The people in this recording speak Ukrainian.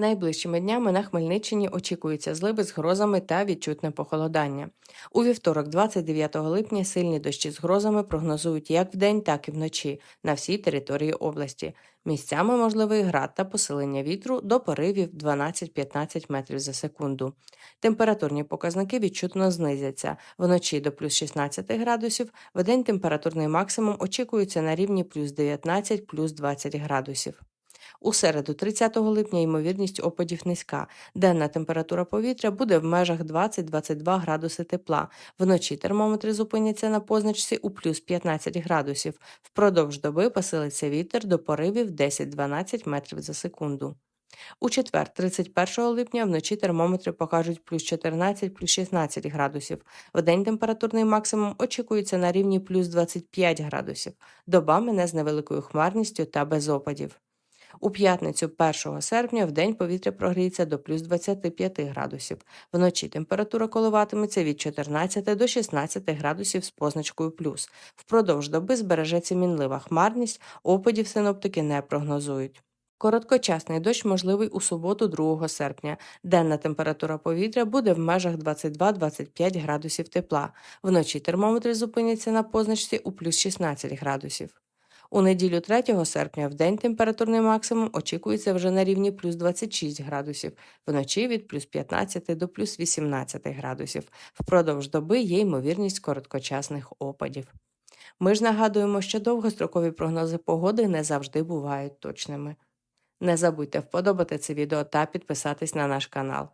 Найближчими днями на Хмельниччині очікуються зливи з грозами та відчутне похолодання. У вівторок, 29 липня, сильні дощі з грозами прогнозують як вдень, так і вночі на всій території області. Місцями можливий град та посилення вітру до поривів 12-15 метрів за секунду. Температурні показники відчутно знизяться. Вночі до плюс 16 градусів, вдень температурний максимум очікується на рівні плюс 19, плюс 20 градусів. У середу, 30 липня, ймовірність опадів низька. Денна температура повітря буде в межах 20-22 градуси тепла. Вночі термометри зупиняться на позначці у плюс 15 градусів. Впродовж доби посилиться вітер до поривів 10-12 метрів за секунду. У четвер, 31 липня, вночі термометри покажуть плюс 14, плюс 16 градусів. Вдень температурний максимум очікується на рівні плюс 25 градусів. Доба мине з невеликою хмарністю та без опадів. У п'ятницю 1 серпня в день повітря прогріється до плюс 25 градусів. Вночі температура коливатиметься від 14 до 16 градусів з позначкою плюс. Впродовж доби збережеться мінлива хмарність, опадів синоптики не прогнозують. Короткочасний дощ можливий у суботу 2 серпня. Денна температура повітря буде в межах 22-25 градусів тепла. Вночі термометри зупиняться на позначці у плюс 16 градусів. У неділю 3 серпня в день температурний максимум очікується вже на рівні плюс 26 градусів, вночі від плюс 15 до плюс 18 градусів. Впродовж доби є ймовірність короткочасних опадів. Ми ж нагадуємо, що довгострокові прогнози погоди не завжди бувають точними. Не забудьте вподобати це відео та підписатись на наш канал.